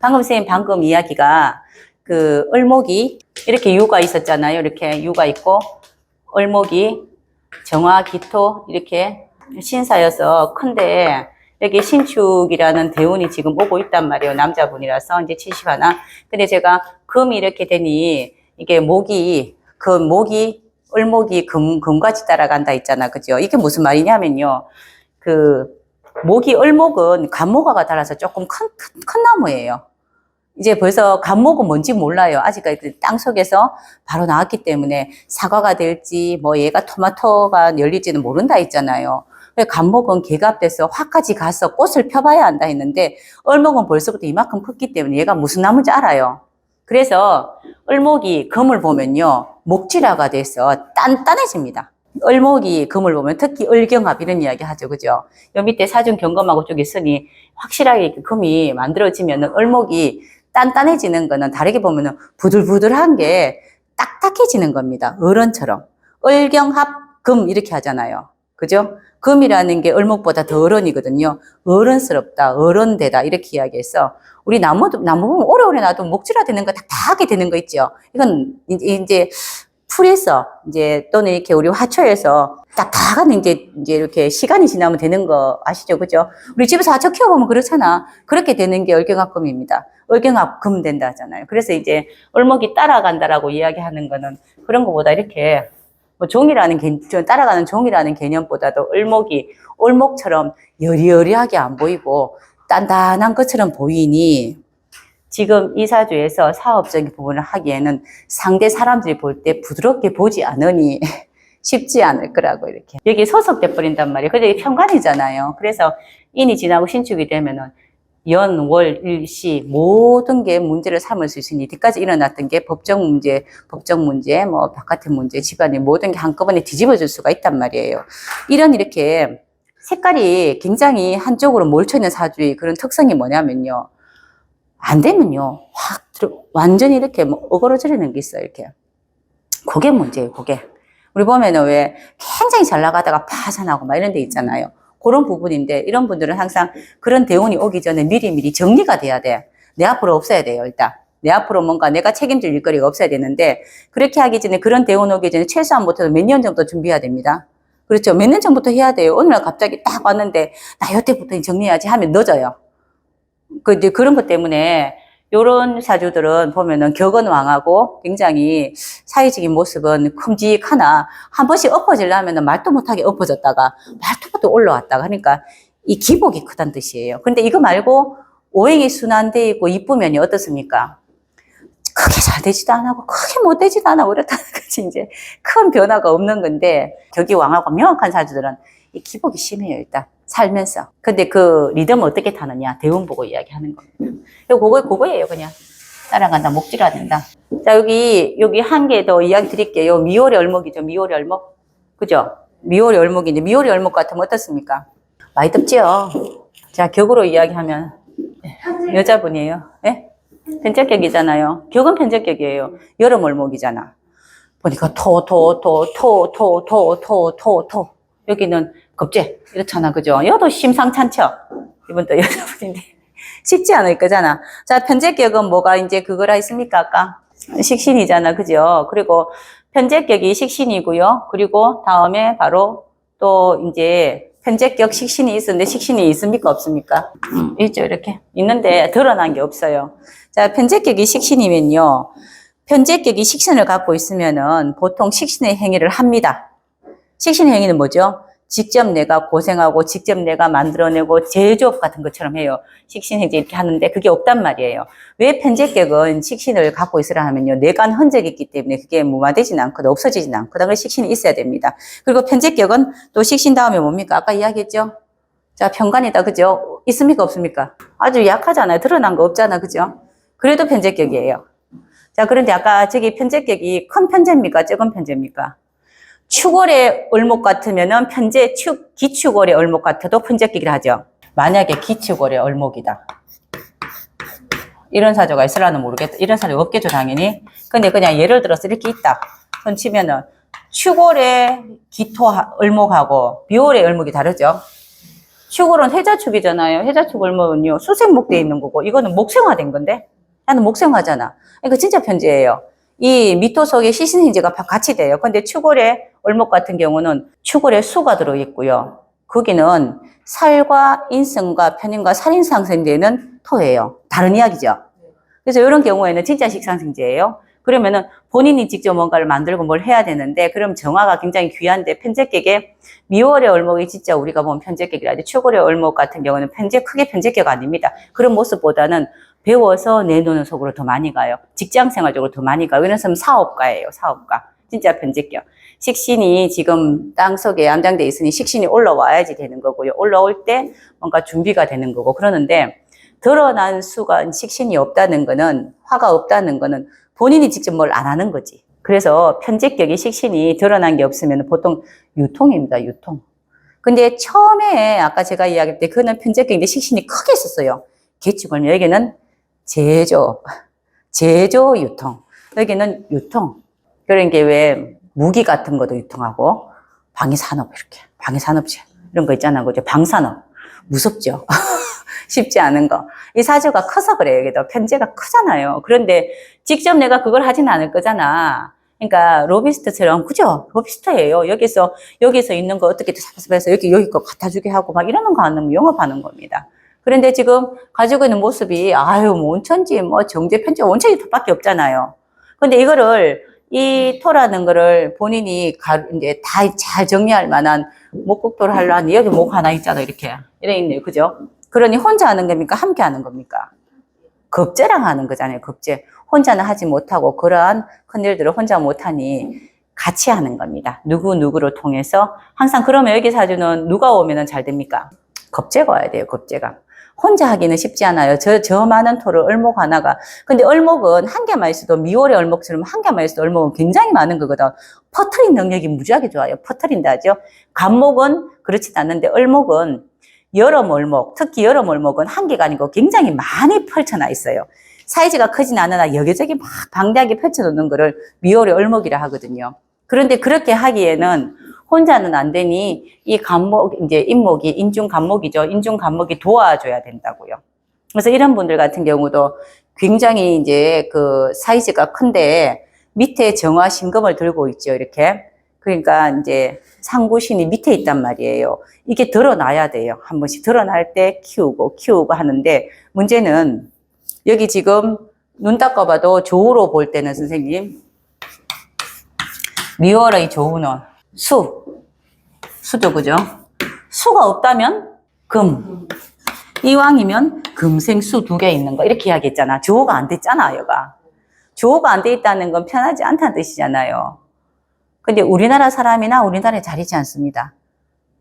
방금 선생님 방금 이야기가 그 을목이 이렇게 유가 있었잖아요. 이렇게 유가 있고 을목이 정화, 기토 이렇게 신사여서 큰데 여기 신축이라는 대운이 지금 오고 있단 말이에요. 남자분이라서 이제 70 하나. 근데 제가 금이 이렇게 되니 이게 목이 그 목이 을목이 금 금같이 따라간다 있잖아. 그죠? 이게 무슨 말이냐면요. 그 목이 을목은 간목화가 달아서 조금 큰, 큰, 큰 나무예요. 이제 벌써 간목은 뭔지 몰라요. 아직까지 그땅 속에서 바로 나왔기 때문에 사과가 될지 뭐 얘가 토마토가 열릴지는 모른다 했잖아요. 간목은 개갑돼서 화까지 가서 꽃을 펴봐야 한다 했는데 을목은 벌써부터 이만큼 컸기 때문에 얘가 무슨 나무인지 알아요. 그래서 을목이 금을 보면요. 목지라가 돼서 단단해집니다. 을목이 금을 보면 특히 을경합 이런 이야기 하죠. 그죠? 요 밑에 사중 경검하고 쪽에 있으니 확실하게 금이 만들어지면 을목이 단단해지는 거는 다르게 보면은 부들부들한 게 딱딱해지는 겁니다. 어른처럼. 을경합 금 이렇게 하잖아요. 그죠? 금이라는 게 을목보다 더 어른이거든요. 어른스럽다, 어른되다 이렇게 이야기해서 우리 나무도 나무 보면 오래오래 놔도 목질화 되는 거 딱딱하게 되는 거 있죠. 이건 이제 풀에서 이제 또는 이렇게 우리 화초에서 딱딱한 이제 이제 이렇게 시간이 지나면 되는 거 아시죠, 그죠? 우리 집에서 화초 키워보면 그렇잖아. 그렇게 되는 게 얼경합금입니다. 얼경합금 된다 하잖아요. 그래서 이제 을목이 따라간다라고 이야기하는 거는 그런 것보다 이렇게 뭐 종이라는 개, 저 따라가는 종이라는 개념보다도 을목이 을목처럼 여리여리하게 안 보이고 단단한 것처럼 보이니 지금 이 사주에서 사업적인 부분을 하기에는 상대 사람들이 볼 때 부드럽게 보지 않으니 쉽지 않을 거라고 이렇게 여기 소속돼 버린단 말이에요. 근데 이게 편관이잖아요. 그래서 인이 지나고 신축이 되면은 연, 월, 일, 시 모든 게 문제를 삼을 수 있으니 이때까지 일어났던 게 법적 문제, 법적 문제, 뭐 바깥의 문제, 집안의 모든 게 한꺼번에 뒤집어질 수가 있단 말이에요. 이런 이렇게 색깔이 굉장히 한쪽으로 몰쳐 있는 사주의 그런 특성이 뭐냐면요. 안 되면요. 확 들어, 완전히 이렇게 뭐 어그러지는 게 있어요. 이렇게. 그게 문제예요. 그게. 우리 보면은 왜 굉장히 잘 나가다가 파산하고 막 이런 데 있잖아요. 그런 부분인데 이런 분들은 항상 그런 대운이 오기 전에 미리미리 정리가 돼야 돼. 내 앞으로 없어야 돼요, 일단. 내 앞으로 뭔가 내가 책임질 일거리가 없어야 되는데 그렇게 하기 전에 그런 대운 오기 전에 최소한 못해도 몇년 정도 준비해야 됩니다. 그렇죠. 몇 년 전부터 해야 돼요. 어느 날 갑자기 딱 왔는데 나 이때부터 정리해야지 하면 늦어요. 그 이제 그런 것 때문에 요런 사주들은 보면은 격은 왕하고 굉장히 사회적인 모습은 큼직하나 한 번씩 엎어지려면은 말도 못하게 엎어졌다가 말도 올라왔다가 하니까 이 기복이 크다는 뜻이에요. 근데 이거 말고 오행이 순환되어 있고 이쁘면이 어떻습니까? 크게 잘 되지도 안 하고 크게 못 되지도 않아 그렇다는 거지 이제 큰 변화가 없는 건데 격이 왕하고 명확한 사주들은 이 기복이 심해요 일단. 살면서. 근데 그 리듬을 어떻게 타느냐 대운 보고 이야기하는 겁니다 그거 그거예요 그냥. 따라간다 목질해야 된다. 자 여기 여기 한 개 더 이야기 드릴게요. 미월의 얼목이죠 미월의 얼목. 그죠? 미월의 얼목인데 미월의 얼목 같으면 어떻습니까? 많이 덥지요? 자 격으로 이야기하면 여자분이에요. 예? 편적격이잖아요. 격은 편적격이에요. 여름 월목이잖아. 보니까 토, 토, 토, 토, 토, 토, 토, 토, 토. 여기는 겁제. 이렇잖아. 그죠? 여도 심상찮죠? 이분 또 여자분인데. 쉽지 않을 거잖아. 자, 편제격은 뭐가 이제 그거라 했습니까? 아까? 식신이잖아. 그죠? 그리고 편제격이 식신이고요. 그리고 다음에 바로 또 이제 편제격 식신이 있었는데 식신이 있습니까? 없습니까? 음, 있죠. 이렇게. 있는데 드러난 게 없어요. 자, 편제격이 식신이면요. 편제격이 식신을 갖고 있으면은 보통 식신의 행위를 합니다. 식신의 행위는 뭐죠? 직접 내가 고생하고 직접 내가 만들어내고 제조업 같은 것처럼 해요. 식신 행위 이렇게 하는데 그게 없단 말이에요. 왜 편제격은 식신을 갖고 있으라 하면요. 내간 흔적이 있기 때문에 그게 무마되지는 않거든, 없어지지는 않거든. 그래서 식신이 있어야 됩니다. 그리고 편제격은 또 식신 다음에 뭡니까? 아까 이야기했죠? 자, 편관이다. 그죠? 있습니까? 없습니까? 아주 약하잖아요. 드러난 거 없잖아. 그죠? 그래도 편제격이에요. 자, 그런데 아까 저기 편제격이 큰 편제입니까? 적은 편제입니까? 축월의 을목 같으면은 편제 축, 기축월의 을목 같아도 편제격이라 하죠. 만약에 기축월의 을목이다. 이런 사주가 있으라는 모르겠다. 이런 사주가 없겠죠, 당연히. 근데 그냥 예를 들어서 이렇게 있다. 손 치면은 축월의 기토 을목하고 비월의 을목이 다르죠. 축으로는 해자축이잖아요. 해자축 얼목은요. 수생목돼 있는 거고 이거는 목생화된 건데 나는 목생화잖아. 이거 진짜 편지예요. 이 미토 속에 시신인지가 같이 돼요. 근데 축월의 얼목 같은 경우는 축월에 수가 들어있고요. 거기는 살과 인성과 편인과 살인상생제는 토예요. 다른 이야기죠. 그래서 이런 경우에는 진짜 식상생제예요. 그러면은 본인이 직접 뭔가를 만들고 뭘 해야 되는데 그럼 정화가 굉장히 귀한데 편제객에 미월의 얼목이 진짜 우리가 보면 편제객이라 하지 축월의 얼목 같은 경우는 편제 크게 편제객 아닙니다. 그런 모습보다는 배워서 내 노는 속으로 더 많이 가요. 직장 생활적으로 더 많이 가요. 사람 사업가예요. 사업가. 진짜 편제격. 식신이 지금 땅 속에 암장돼 있으니 식신이 올라와야지 되는 거고요. 올라올 때 뭔가 준비가 되는 거고 그러는데 드러난 수가 식신이 없다는 거는 화가 없다는 거는 본인이 직접 뭘 안 하는 거지. 그래서 편제격이 식신이 드러난 게 없으면 보통 유통입니다. 유통. 근데 처음에 아까 제가 이야기할 때 그는 편제격인데 식신이 크게 있었어요. 개축은 여기는 제조, 제조 유통. 여기는 유통. 그런 게 왜 무기 같은 것도 유통하고 방위산업 이렇게 방위산업체 이런 거 있잖아. 그죠? 방산업. 무섭죠? 쉽지 않은 거. 이 사주가 커서 그래요. 여기도 편제가 크잖아요. 그런데 직접 내가 그걸 하진 않을 거잖아. 그러니까 로비스트처럼 그죠? 로비스트예요. 여기서 여기서 있는 거 어떻게 잡아서 여기 여기 거 갖다 주게 하고 막 이러는 거 하는 영업하는 겁니다. 그런데 지금 가지고 있는 모습이 아유 뭐 온천지 뭐 정제 편지 온천지 밖에 없잖아요. 근데 이거를 이 토라는 거를 본인이 가, 이제 다 잘 정리할 만한 목국토를 하려면 여기 목 하나 있잖아 이렇게 이래 있네요 그죠? 그러니 혼자 하는 겁니까 함께 하는 겁니까? 급제랑 하는 거잖아요 급제 혼자는 하지 못하고 그러한 큰일들을 혼자 못하니 같이 하는 겁니다 누구 누구를 통해서 항상 그러면 여기 사주는 누가 오면은 잘 됩니까? 겁제가 와야 돼요 겁제가 혼자 하기는 쉽지 않아요. 저, 저 많은 토를 얼목 하나가. 근데 얼목은 한 개만 있어도 미월의 얼목처럼 한 개만 있어도 얼목은 굉장히 많은 거거든. 퍼트린 능력이 무지하게 좋아요. 퍼트린다 하죠. 간목은 그렇진 않는데 얼목은 여러 몰목, 특히 여러 몰목은 한 개가 아니고 굉장히 많이 펼쳐놔 있어요. 사이즈가 크진 않으나 여기저기 막 방대하게 펼쳐놓는 거를 미월의 얼목이라 하거든요. 그런데 그렇게 하기에는 혼자는 안 되니 이 간목 이제 인목이 인중 간목이죠. 인중 간목이 도와줘야 된다고요. 그래서 이런 분들 같은 경우도 굉장히 이제 그 사이즈가 큰데 밑에 정화 신금을 들고 있죠. 이렇게. 그러니까 이제 상구신이 밑에 있단 말이에요. 이게 드러나야 돼요. 한 번씩 드러날 때 키우고 키우고 하는데 문제는 여기 지금 눈 닦아봐도 조우로 볼 때는 선생님 미월의 조우는 수, 수죠, 그죠? 수가 없다면 금, 이왕이면 금생수 두 개 있는 거 이렇게 이야기했잖아. 조호가 안 됐잖아, 여가. 조호가 안 돼 있다는 건 편하지 않다는 뜻이잖아요. 근데 우리나라 사람이나 우리나라에 자리지 않습니다.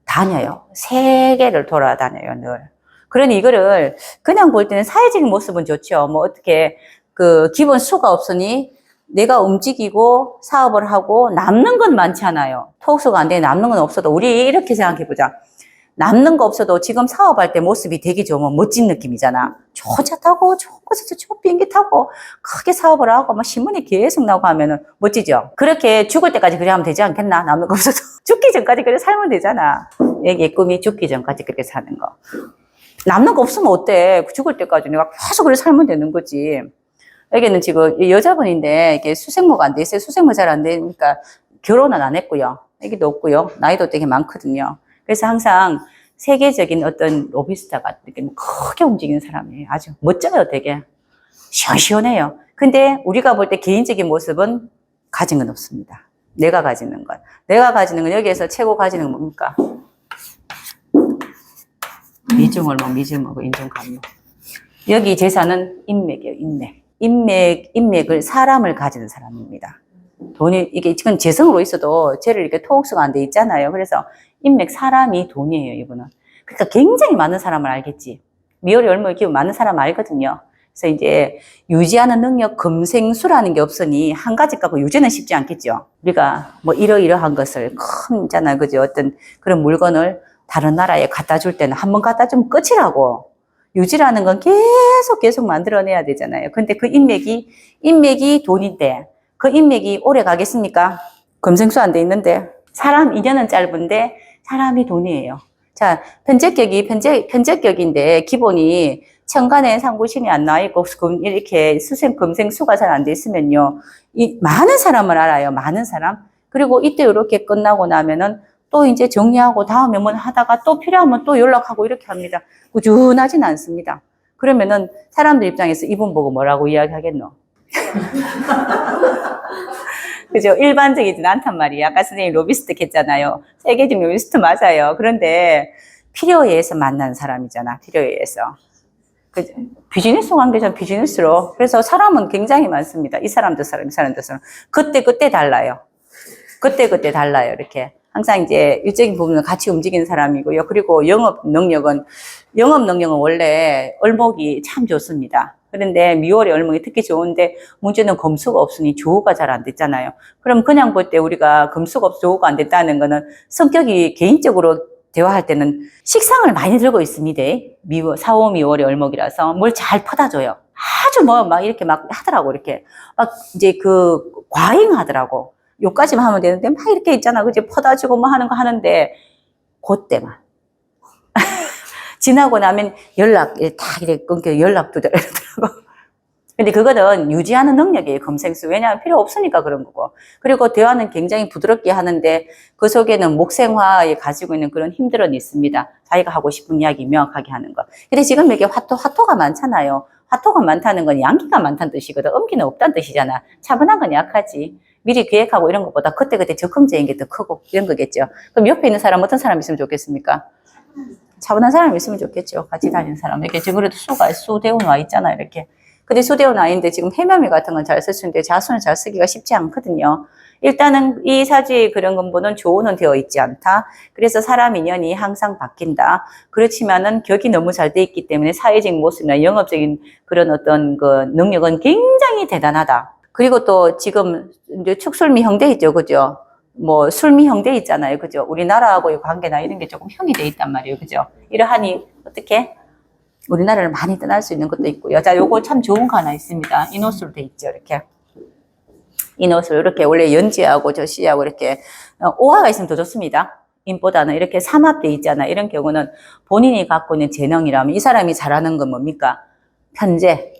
다녀요. 세계를 돌아다녀요, 늘. 그러니 이거를 그냥 볼 때는 사회적인 모습은 좋죠. 뭐 어떻게 그 기본 수가 없으니 내가 움직이고 사업을 하고 남는 건 많지 않아요. 토크수가 안 돼, 남는 건 없어도 우리 이렇게 생각해 보자. 남는 거 없어도 지금 사업할 때 모습이 되게 좋으면 멋진 느낌이잖아. 좋은 차 타고, 좋은 곳에서 좋은 비행기 타고, 크게 사업을 하고, 막 신문에 계속 나오고 하면은 멋지죠? 그렇게 죽을 때까지 그래 하면 되지 않겠나? 남는 거 없어도. 죽기 전까지 그래 살면 되잖아. 얘기 꿈이 죽기 전까지 그렇게 사는 거. 남는 거 없으면 어때? 죽을 때까지 내가 계속 그래 살면 되는 거지. 여기는 지금 이 여자분인데 이게 수생모가 안 돼 있어요. 수생모 잘 안 되니까 결혼은 안 했고요. 애기도 없고요. 나이도 되게 많거든요. 그래서 항상 세계적인 어떤 로비스타가 이렇게 뭐 크게 움직이는 사람이에요. 아주 멋져요, 되게. 시원시원해요. 근데 우리가 볼 때 개인적인 모습은 가진 건 없습니다. 내가 가지는 건. 내가 가지는 건 여기에서 최고 가지는 건 뭡니까? 미중얼목, 미중얼목, 인중감목. 여기 재산은 인맥이에요, 인맥. 인맥, 인맥을, 사람을 가지는 사람입니다. 돈이, 이게 지금 재성으로 있어도 쟤를 이렇게 토옥수가 안 돼 있잖아요. 그래서 인맥, 사람이 돈이에요, 이분은. 그러니까 굉장히 많은 사람을 알겠지. 미월이 얼마나 기운 많은 사람 알거든요. 그래서 이제 유지하는 능력 금생수라는 게 없으니 한 가지 갖고 유지는 쉽지 않겠죠. 우리가 뭐 이러이러한 것을 큰 있잖아요. 그죠? 어떤 그런 물건을 다른 나라에 갖다 줄 때는 한 번 갖다 주면 끝이라고. 유지라는 건 계속 계속 만들어내야 되잖아요. 근데 그 인맥이, 인맥이 돈인데, 그 인맥이 오래 가겠습니까? 금생수 안 돼 있는데. 사람 인연은 짧은데, 사람이 돈이에요. 자, 편제격이 편제, 편제격인데 기본이 천간에 상구신이 안 나와 있고 금- 이렇게 수생 금생수가 잘 안 돼 있으면요. 이 많은 사람을 알아요. 많은 사람. 그리고 이때 이렇게 끝나고 나면은 또 이제 정리하고 다음에 뭐 하다가 또 필요하면 또 연락하고 이렇게 합니다. 꾸준하진 않습니다. 그러면은 사람들 입장에서 이분 보고 뭐라고 이야기하겠노? 그죠? 일반적이진 않단 말이에요. 아까 선생님 로비스트 했잖아요. 세계적 로비스트 맞아요. 그런데 필요에 의해서 만난 사람이잖아. 필요에 의해서. 그죠? 비즈니스 관계자 비즈니스로. 그래서 사람은 굉장히 많습니다. 이 사람도 사람, 이 사람도 사람. 그때, 그때 달라요. 그때, 그때 달라요. 이렇게. 항상 이제 일적인 부분을 같이 움직이는 사람이고요. 그리고 영업 능력은, 영업 능력은 원래 얼목이 참 좋습니다. 그런데 미월의 얼목이 특히 좋은데 문제는 금수가 없으니 조우가 잘 안 됐잖아요. 그럼 그냥 볼 때 우리가 금수가 없어 조우가 안 됐다는 거는 성격이 개인적으로 대화할 때는 식상을 많이 들고 있습니다. 미월, 4, 5, 미월의 얼목이라서 뭘 잘 퍼다줘요. 아주 뭐 막 이렇게 막 하더라고 이렇게 막 이제 그 과잉하더라고. 요까지만 하면 되는데 막 이렇게 있잖아. 그지 퍼다주고 뭐 하는 거 하는데 그때만 지나고 나면 연락 다 이렇게 끊겨 연락도 이러더라고. 근데 그거는 유지하는 능력이에요, 검색수. 왜냐하면 필요 없으니까 그런 거고. 그리고 대화는 굉장히 부드럽게 하는데 그 속에는 목생화에 가지고 있는 그런 힘들은 있습니다. 자기가 하고 싶은 이야기 명확하게 하는 거. 근데 지금 이게 화토, 화토가 많잖아요. 화토가 많다는 건 양기가 많다는 뜻이거든. 음기는 없다는 뜻이잖아. 차분한 건 약하지. 미리 계획하고 이런 것보다 그때그때 적극적인 게 더 크고 이런 거겠죠. 그럼 옆에 있는 사람 어떤 사람 있으면 좋겠습니까? 차분한 사람이 있으면 좋겠죠. 같이 다니는 사람. 이렇게 지금 그래도 수가, 수대원 와 있잖아, 이렇게. 근데 수대원 아닌데 지금 해면미 같은 건 잘 쓸 수 있는데 자수는 잘 쓰기가 쉽지 않거든요. 일단은 이 사주의 그런 근본은 조언은 되어 있지 않다. 그래서 사람 인연이 항상 바뀐다. 그렇지만은 격이 너무 잘 돼 있기 때문에 사회적 모습이나 영업적인 그런 어떤 그 능력은 굉장히 대단하다. 그리고 또 지금 이제 축술미 형대 있죠, 그죠? 뭐 술미 형대 있잖아요, 그죠? 우리나라하고의 관계나 이런 게 조금 형이 돼 있단 말이에요, 그죠? 이러하니 어떻게 우리나라를 많이 떠날 수 있는 것도 있고요. 자, 요거 참 좋은 거 하나 있습니다. 인옷으로 돼 있죠, 이렇게. 인옷을 이렇게 원래 연지하고 저시하고 이렇게 어, 오화가 있으면 더 좋습니다. 인보다는 이렇게 삼합돼 있잖아. 이런 경우는 본인이 갖고 있는 재능이라면 이 사람이 잘하는 건 뭡니까? 편제.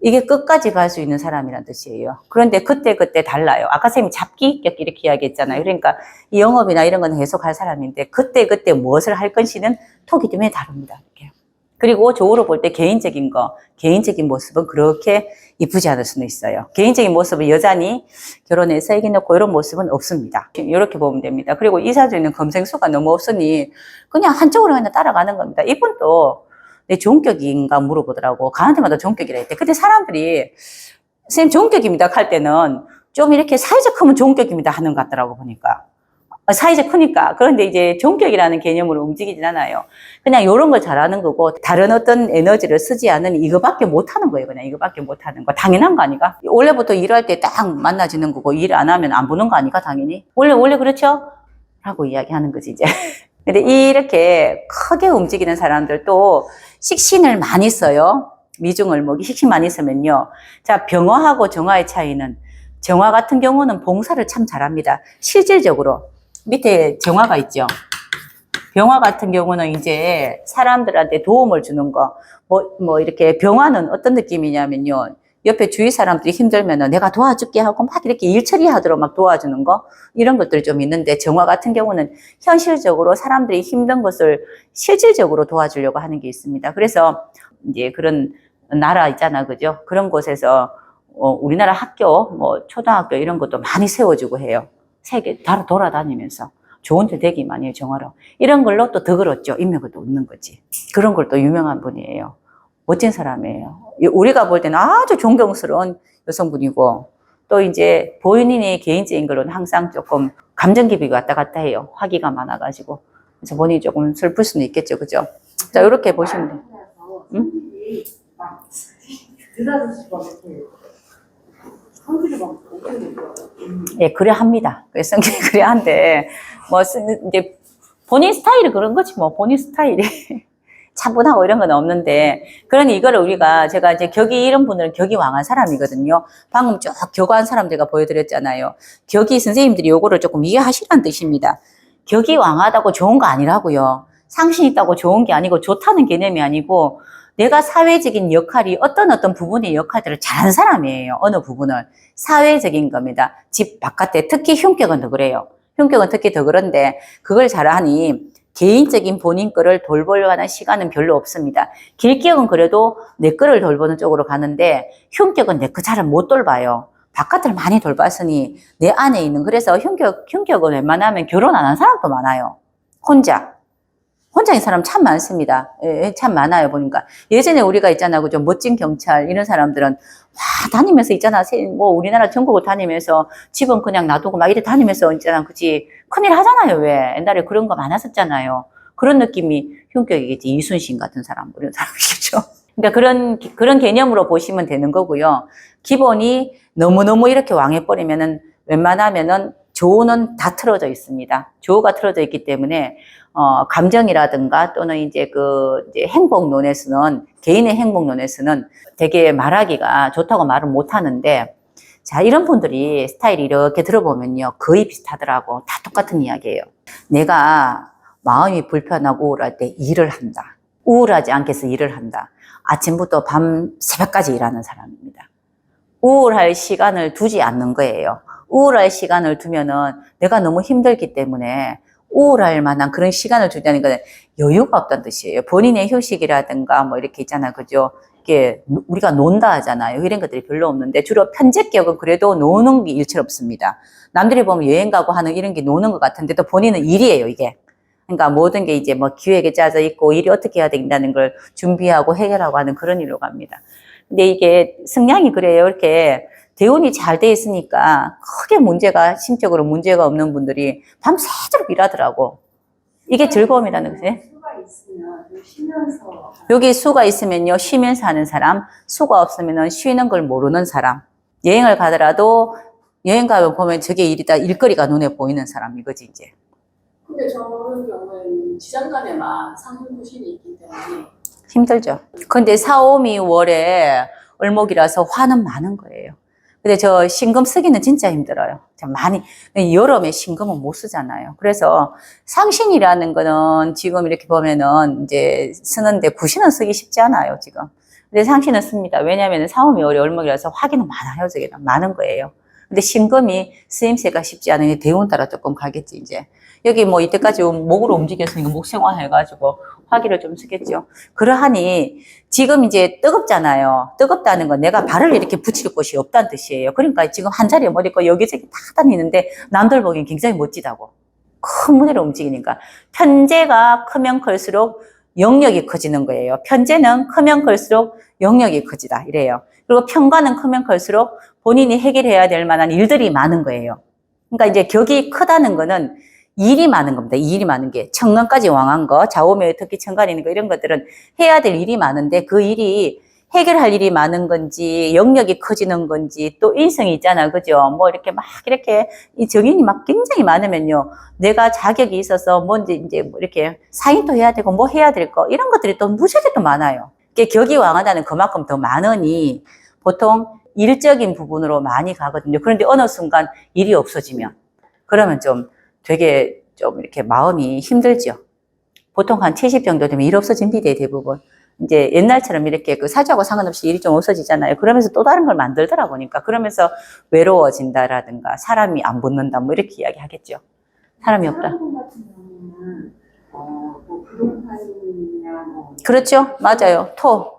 이게 끝까지 갈 수 있는 사람이란 뜻이에요. 그런데 그때 그때 달라요. 아까 선생님이 잡기 격기 이렇게 이야기했잖아요. 그러니까 이 영업이나 이런 건 계속 할 사람인데 그때 그때 무엇을 할 건지는 토기 때문에 다릅니다. 이렇게. 그리고 조우로 볼 때 개인적인 거, 개인적인 모습은 그렇게 이쁘지 않을 수는 있어요. 개인적인 모습은 여전히 결혼해서 애기 낳고 이런 모습은 없습니다. 이렇게 보면 됩니다. 그리고 이 사주에는 검생수가 너무 없으니 그냥 한쪽으로 그냥 따라가는 겁니다. 이분도 내 종격인가 물어보더라고. 가는 데마다 종격이라 했대. 근데 사람들이 선생님 종격입니다 할 때는 좀 이렇게 사이즈 크면 종격입니다 하는 것 같더라고 보니까. 아, 사이즈 크니까. 그런데 이제 종격이라는 개념으로 움직이진 않아요. 그냥 이런 걸 잘하는 거고, 다른 어떤 에너지를 쓰지 않은 이거밖에 못 하는 거예요. 그냥 이거밖에 못 하는 거. 당연한 거 아니가? 원래부터 일할 때 딱 만나지는 거고, 일 안 하면 안 보는 거 아니까, 당연히? 원래, 원래 그렇죠? 라고 이야기하는 거지, 이제. 근데 이렇게 크게 움직이는 사람들도 식신을 많이 써요. 미중을목이 식신 많이 쓰면요. 자, 병화하고 정화의 차이는 정화 같은 경우는 봉사를 참 잘합니다. 실질적으로 밑에 정화가 있죠. 병화 같은 경우는 이제 사람들한테 도움을 주는 거, 뭐, 뭐 이렇게 병화는 어떤 느낌이냐면요. 옆에 주위 사람들이 힘들면은 내가 도와줄게 하고 막 이렇게 일 처리하도록 막 도와주는 거 이런 것들이 좀 있는데 정화 같은 경우는 현실적으로 사람들이 힘든 것을 실질적으로 도와주려고 하는 게 있습니다. 그래서 이제 그런 나라 있잖아, 그죠? 그런 곳에서 어, 우리나라 학교, 뭐 초등학교 이런 것도 많이 세워주고 해요. 세계 다 돌아다니면서 좋은 데 되기 많이 해요, 정화로. 이런 걸로 또더 그렇죠. 인맥을 또 얻는 거지. 그런 걸 또 유명한 분이에요. 멋진 사람이에요. 우리가 볼 때는 아주 존경스러운 여성분이고, 또 이제 본인의 개인적인 걸로는 항상 조금 감정 기복이 왔다 갔다 해요. 화기가 많아가지고. 그래서 본인이 조금 슬플 수는 있겠죠. 그죠? 자, 이렇게 보시면 돼요. 응? 예, 그래 합니다. 그래서 성격이 그래 한데, 뭐, 쓰- 이제, 본인 스타일이 그런 거지, 뭐, 본인 스타일이. 차분하고 이런 건 없는데, 그러니 이거를 우리가, 제가 이제 격이 이런 분들은 격이 왕한 사람이거든요. 방금 쭉 격한 사람 제가 보여드렸잖아요. 격이 선생님들이 요거를 조금 이해하시라는 뜻입니다. 격이 왕하다고 좋은 거 아니라고요. 상신 있다고 좋은 게 아니고 좋다는 개념이 아니고 내가 사회적인 역할이 어떤 어떤 부분의 역할들을 잘하는 사람이에요. 어느 부분을. 사회적인 겁니다. 집 바깥에 특히 흉격은 더 그래요. 흉격은 특히 더 그런데 그걸 잘하니 개인적인 본인 거를 돌볼 만한 시간은 별로 없습니다. 길격은 그래도 내 거를 돌보는 쪽으로 가는데 흉격은 내 거 잘 못 돌봐요. 바깥을 많이 돌봤으니 내 안에 있는 그래서 흉격 흉격은 웬만하면 결혼 안 한 사람도 많아요. 혼자 혼자인 사람 참 많습니다. 예, 참 많아요 보니까 예전에 우리가 있잖아 그죠 멋진 경찰 이런 사람들은 와 다니면서 있잖아 세- 뭐 우리나라 전국을 다니면서 집은 그냥 놔두고 막 이래 다니면서 있잖아 그지 큰일 하잖아요 왜 옛날에 그런 거 많았었잖아요. 그런 느낌이 흉격이겠지 이순신 같은 사람 이런 사람이겠죠. 그러니까 그런 그런 개념으로 보시면 되는 거고요. 기본이 너무너무 이렇게 왕해버리면은 웬만하면은 조는 다 틀어져 있습니다. 조가 틀어져 있기 때문에 어, 감정이라든가 또는 이제 그 이제 행복론에서는 개인의 행복론에서는 되게 말하기가 좋다고 말을 못 하는데 자 이런 분들이 스타일이 이렇게 들어보면요 거의 비슷하더라고 다 똑같은 이야기예요. 내가 마음이 불편하고 우울할 때 일을 한다. 우울하지 않게 해서 일을 한다. 아침부터 밤 새벽까지 일하는 사람입니다. 우울할 시간을 두지 않는 거예요. 우울할 시간을 두면은 내가 너무 힘들기 때문에 우울할 만한 그런 시간을 두자는 건 여유가 없다는 뜻이에요. 본인의 휴식이라든가 뭐 이렇게 있잖아. 그죠? 이게 우리가 논다 하잖아요. 이런 것들이 별로 없는데 주로 편제격은 그래도 노는 게 일처롭습니다. 남들이 보면 여행 가고 하는 이런 게 노는 것 같은데 또 본인은 일이에요, 이게. 그러니까 모든 게 이제 뭐 기획에 짜져 있고 일이 어떻게 해야 된다는 걸 준비하고 해결하고 하는 그런 일로 갑니다. 근데 이게 성향이 그래요. 이렇게 대운이 잘 돼 있으니까 크게 문제가 심적으로 문제가 없는 분들이 밤새도록 일하더라고. 이게 즐거움이라는 거지. 여기 수가 있으면요 쉬면서 하는 사람, 수가 없으면은 쉬는 걸 모르는 사람. 여행을 가더라도 여행 가면 보면 저게 일이다 일거리가 눈에 보이는 사람 이거지 이제. 근데 저런 경우에는 지장간에만 상승부신이 있기 때문에 힘들죠. 근데 4, 5, 2월에 을목이라서 화는 많은 거예요. 근데 저 신금 쓰기는 진짜 힘들어요. 참 많이. 여름에 신금은 못 쓰잖아요. 그래서 상신이라는 거는 지금 이렇게 보면은 이제 쓰는데 구신은 쓰기 쉽지 않아요, 지금. 근데 상신은 씁니다. 왜냐하면 4, 5, 2월에 을목이라서 화기는 많아요, 저기는. 많은 거예요. 근데 신금이 쓰임새가 쉽지 않으니 대운 따라 조금 가겠지, 이제. 여기 뭐 이때까지 목으로 움직였으니까 목생화 해가지고 화기를 좀 쓰겠죠. 그러하니 지금 이제 뜨겁잖아요. 뜨겁다는 건 내가 발을 이렇게 붙일 곳이 없다는 뜻이에요. 그러니까 지금 한 자리에 못 있고 여기저기 다 다니는데 남들 보기엔 굉장히 멋지다고. 큰 무대로 움직이니까. 편제가 크면 클수록 영역이 커지는 거예요. 편제는 크면 클수록 영역이 커지다. 이래요. 그리고 편가는 크면 클수록 본인이 해결해야 될 만한 일들이 많은 거예요. 그러니까 이제 격이 크다는 거는 일이 많은 겁니다. 일이 많은 게 청년까지 왕한 거, 좌우매 특히 청간이 있는 거 이런 것들은 해야 될 일이 많은데 그 일이 해결할 일이 많은 건지 영역이 커지는 건지 또 인성이 있잖아, 그죠? 뭐 이렇게 막 이렇게 이 정인이 막 굉장히 많으면요, 내가 자격이 있어서 뭔지 이제 뭐 이렇게 사인도 해야 되고 뭐 해야 될 거 이런 것들이 또 무지하게 또 많아요. 이게 격이 왕하다는 그만큼 더 많으니 보통 일적인 부분으로 많이 가거든요. 그런데 어느 순간 일이 없어지면 그러면 좀 되게 좀 이렇게 마음이 힘들죠. 보통 한 70 정도 되면 일 없어집니다, 대부분. 이제 옛날처럼 이렇게 그 사주하고 상관없이 일이 좀 없어지잖아요. 그러면서 또 다른 걸 만들더라 보니까 그러면서 외로워진다라든가 사람이 안 붙는다 뭐 이렇게 이야기 하겠죠. 사람이 없다. 어뭐 부동산이나 뭐 그렇죠. 맞아요. 토.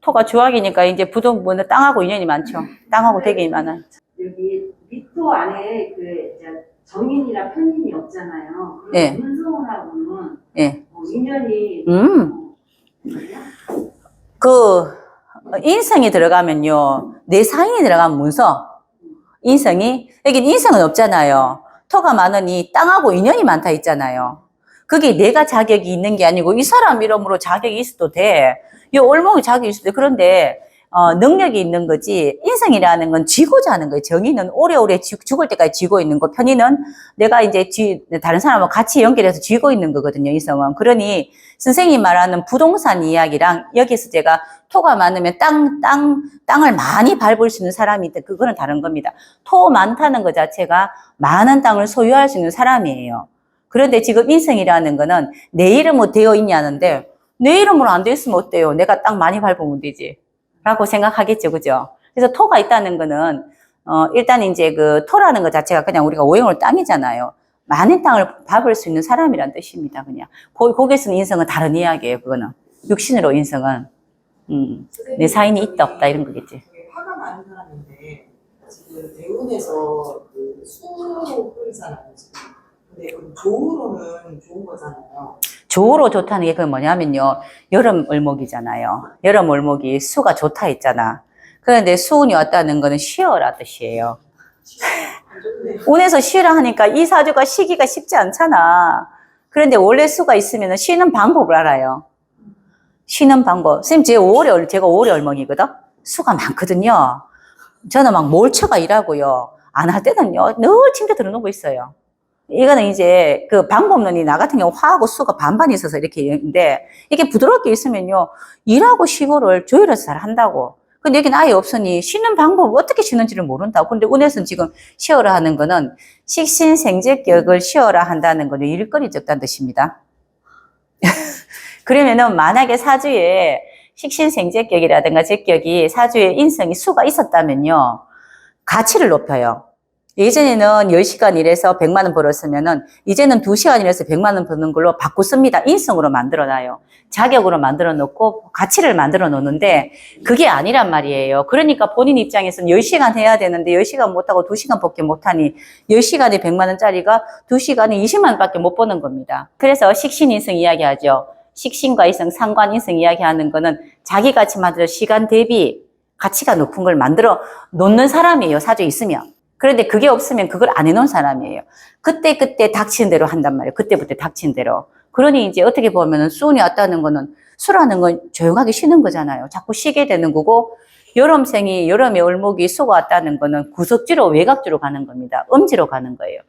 토가 주악이니까 이제 부동산은 땅하고 인연이 많죠. 땅하고 되게 많아요. 여기 밑도 안에 그 이제 정인이나 편인이 없잖아요. 그럼 예. 문성하고는 예. 뭐 인연이 음. 어? 그 인성이 들어가면요 내 사인이 들어가면 문서 인성이 여긴 인성은 없잖아요 토가 많으니 땅하고 인연이 많다 있잖아요 그게 내가 자격이 있는 게 아니고 이 사람 이름으로 자격이 있어도 돼 이 올목이 자격이 있어도 돼 그런데 어, 능력이 있는 거지 인성이라는 건 쥐고자 하는 거예요 정의는 오래오래 쥐- 죽을 때까지 쥐고 있는 거 편의는 내가 이제 쥐, 다른 사람하고 같이 연결해서 쥐고 있는 거거든요 인성은 그러니 선생님이 말하는 부동산 이야기랑 여기서 제가 토가 많으면 땅, 땅, 땅을 많이 밟을 수 있는 사람이 있다. 그거는 다른 겁니다. 토 많다는 것 자체가 많은 땅을 소유할 수 있는 사람이에요. 그런데 지금 인성이라는 거는 내 이름으로 되어 있냐는데 내 이름으로 안 되어 있으면 어때요? 내가 땅 많이 밟으면 되지. 라고 생각하겠죠. 그죠? 그래서 토가 있다는 거는 어, 일단 이제 그 토라는 것 자체가 그냥 우리가 오행으로 땅이잖아요. 많은 땅을 밟을 수 있는 사람이란 뜻입니다. 그냥. 거, 거기서는 인성은 다른 이야기예요. 그거는. 육신으로 인성은. 음, 내 사인이 있다 없다 이런 거겠지. 화가 많은 사람인데 지금 대운에서 그 수로 끌잖아요. 근데 그 조우로는 좋은 거잖아요. 조로 좋다는 게 그 뭐냐면요. 여름 을목이잖아요. 여름 을목이 수가 좋다 했잖아. 그런데 수운이 왔다는 거는 쉬어라 뜻이에요. 운에서 쉬라 하니까 이 사주가 쉬기가 쉽지 않잖아. 그런데 원래 수가 있으면 쉬는 방법을 알아요. 쉬는 방법. 선생님, 제 5월에, 얼- 제가 5월에 얼멍이거든? 수가 많거든요. 저는 막 몰쳐가 일하고요. 안 할 때는요, 늘 침대 들어누고 있어요. 이거는 이제 그 방법론이 나 같은 경우 화하고 수가 반반 있어서 이렇게 있는데, 이게 부드럽게 있으면요, 일하고 쉬고를 조율해서 잘 한다고. 근데 여기는 아예 없으니 쉬는 방법 어떻게 쉬는지를 모른다고. 근데 운에서는 지금 쉬어라 하는 거는 식신생제격을 쉬어라 한다는 거는 일거리 적다는 뜻입니다. 그러면은 만약에 사주에 식신생제격이라든가 제격이 사주에 인성이 수가 있었다면요. 가치를 높여요. 예전에는 10시간 일해서 100만 원 벌었으면은 이제는 2시간 일해서 100만 원 버는 걸로 바꾸습니다. 인성으로 만들어 놔요. 자격으로 만들어 놓고 가치를 만들어 놓는데 그게 아니란 말이에요. 그러니까 본인 입장에서는 10시간 해야 되는데 10시간 못 하고 2시간 밖에 못 하니 10시간에 100만 원짜리가 2시간에 20만 원밖에 못 버는 겁니다. 그래서 식신 인성 이야기하죠. 식신과 이성, 상관 인성 이야기하는 거는 자기 가치 만들어 시간 대비 가치가 높은 걸 만들어 놓는 사람이에요. 사주에 있으면. 그런데 그게 없으면 그걸 안 해놓은 사람이에요. 그때 그때 닥치는 대로 한단 말이에요. 그때부터 닥치는 대로. 그러니 이제 어떻게 보면은 수운이 왔다는 거는 수라는 건 조용하게 쉬는 거잖아요. 자꾸 쉬게 되는 거고 여름생이 여름에 월목이 수가 왔다는 거는 구석지로 외곽지로 가는 겁니다. 음지로 가는 거예요.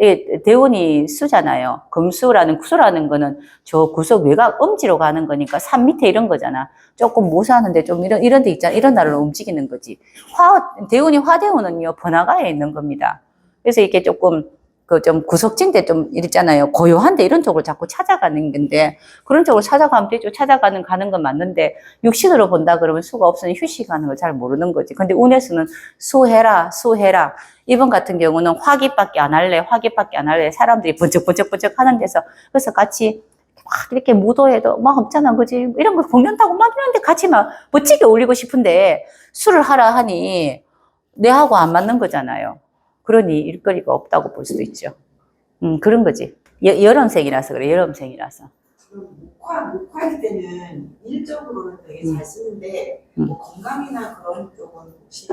예, 대운이 수잖아요. 금수라는 구수라는 거는 저 구석 외곽 음지로 가는 거니까 산 밑에 이런 거잖아. 조금 무사하는데 좀 이런 이런 데 있잖아. 이런 날로 움직이는 거지. 화 대운이 화대운은요 번화가에 있는 겁니다. 그래서 이렇게 조금 그 좀 구석진데 좀 이랬잖아요. 고요한데 이런 쪽을 자꾸 찾아가는 건데 그런 쪽으로 찾아가면 되죠. 찾아가는 가는 건 맞는데 육신으로 본다 그러면 수가 없으니 휴식하는 걸 잘 모르는 거지. 근데 운에서는 수해라 수해라. 이번 같은 경우는 화기밖에 안 할래 화기밖에 안 할래 사람들이 번쩍번쩍번쩍 하는 데서 그래서 같이 막 이렇게 무도해도 막 없잖아 그지 이런 거 공연하고 막 이런데 같이 막 멋지게 올리고 싶은데 술을 하라 하니 내하고 안 맞는 거잖아요. 그러니 일거리가 없다고 볼 수도 있죠. 음, 그런 거지. 여, 여름생이라서 그래, 여름생이라서. 목화 목화일 때는 일적으로는 되게 잘 쓰는데 음. 뭐 건강이나 그런 쪽은 혹시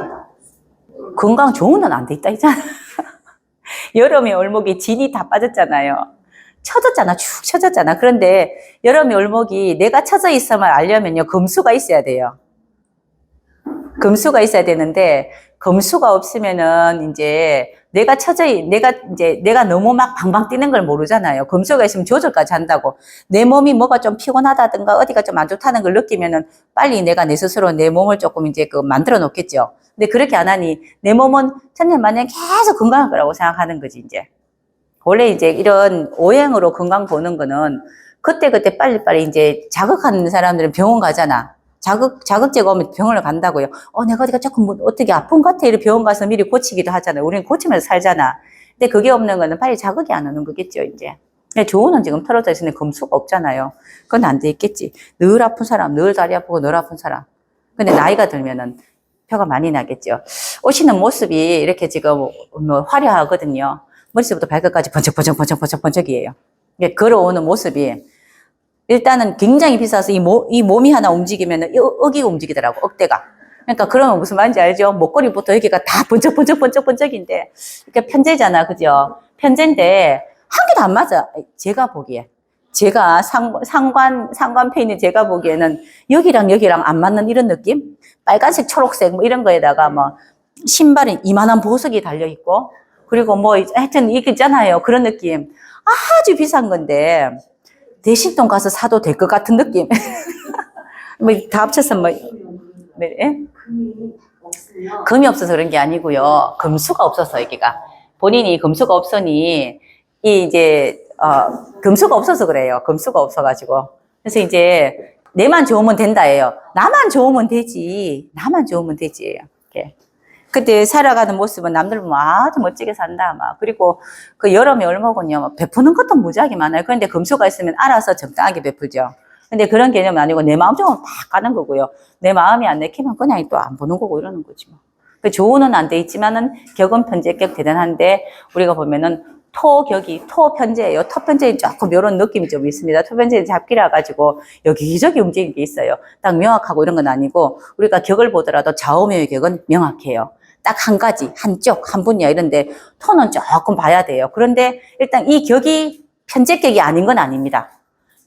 건강 좋은 건 안 돼 있다, 있잖아. 여름에 얼목이 진이 다 빠졌잖아요. 쳐졌잖아, 축 쳐졌잖아. 그런데 여름에 얼목이 내가 쳐져 있음을 알려면요, 금수가 있어야 돼요. 금수가 있어야 되는데, 금수가 없으면은 이제 내가 있- 내가 이제 내가 너무 막 방방 뛰는 걸 모르잖아요. 금수가 있으면 조절까지 한다고. 내 몸이 뭐가 좀 피곤하다든가 어디가 좀 안 좋다는 걸 느끼면은 빨리 내가 내 스스로 내 몸을 조금 이제 그 만들어 놓겠죠. 근데 그렇게 안 하니 내 몸은 천년만년 계속 건강할 거라고 생각하는 거지, 이제. 원래 이제 이런 오행으로 건강 보는 거는 그때 그때 빨리빨리 이제 자극하는 사람들은 병원 가잖아. 자극, 자극제가 오면 병원을 간다고요. 어, 내가 어디가 조금 뭐 어떻게 아픈 것 같아. 이렇게 병원 가서 미리 고치기도 하잖아요. 우리는 고치면서 살잖아. 근데 그게 없는 거는 빨리 자극이 안 오는 거겠죠, 이제. 조언은 지금 털어져 있으니 금수가 없잖아요. 그건 안 돼 있겠지. 늘 아픈 사람, 늘 다리 아프고 늘 아픈 사람. 근데 나이가 들면은 표가 많이 나겠죠. 오시는 모습이 이렇게 지금 뭐 화려하거든요. 머리부터 발끝까지 번쩍번쩍번쩍번쩍번쩍이에요. 이게 걸어오는 모습이 일단은 굉장히 비싸서 이, 몸, 이 몸이 하나 움직이면 어기가 움직이더라고, 억대가. 그러니까 그러면 무슨 말인지 알죠? 목걸이부터 여기가 다 번쩍번쩍 번쩍번쩍인데 이렇게 편제잖아, 그죠? 편제인데 한 개도 안 맞아. 제가 보기에. 제가 상, 상관, 상관페인이 제가 보기에는 여기랑 여기랑 안 맞는 이런 느낌? 빨간색, 초록색 뭐 이런 거에다가 뭐 신발에 이만한 보석이 달려 있고 그리고 뭐 하여튼 이게 있잖아요. 그런 느낌. 아주 비싼 건데 대신돈 가서 사도 될 것 같은 느낌. 뭐 다 합쳐서 뭐 네, 예? 금이 없어서 그런 게 아니고요. 금수가 없어서 여기가 본인이 금수가 없으니 이 이제 어, 금수가 없어서 그래요. 금수가 없어가지고. 그래서 이제 내만 좋으면 된다예요. 나만 좋으면 되지. 나만 좋으면 되지. 이렇게. 그때 살아가는 모습은 남들 보면 아주 멋지게 산다. 막. 그리고 그 여름에 얼마군요. 막 베푸는 것도 무지하게 많아요. 그런데 금수가 있으면 알아서 적당하게 베풀죠. 근데 그런 개념은 아니고 내 마음 쪽은 팍 가는 거고요. 내 마음이 안 내키면 그냥 또 안 보는 거고 이러는 거지 뭐. 그 조언은 안 돼 있지만은 격은 편제격 대단한데 우리가 보면은 토격이 토편제예요. 토편제는 조금 이런 느낌이 좀 있습니다. 토편제는 잡기라 가지고 여기저기 움직이는 게 있어요. 딱 명확하고 이런 건 아니고 우리가 격을 보더라도 좌우명의 격은 명확해요. 딱 한 가지, 한쪽, 한 분야 이런데 토는 조금 봐야 돼요. 그런데 일단 이 격이 편제격이 아닌 건 아닙니다.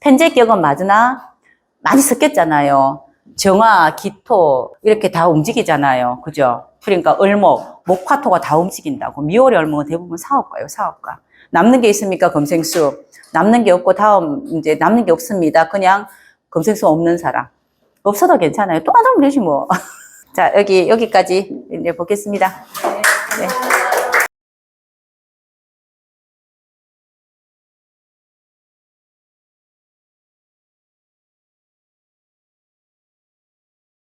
편제격은 맞으나 많이 섞였잖아요. 정화, 기토 이렇게 다 움직이잖아요. 그죠? 그러니까 을목, 목화토가 다 움직인다고. 미월의 을목은 대부분 사업가요, 사업가. 남는 게 있습니까? 금생수. 남는 게 없고 다음 이제 남는 게 없습니다. 그냥 금생수 없는 사람. 없어도 괜찮아요. 또 안 하면 되지 뭐. 자, 여기 여기까지 이제 보겠습니다. 네.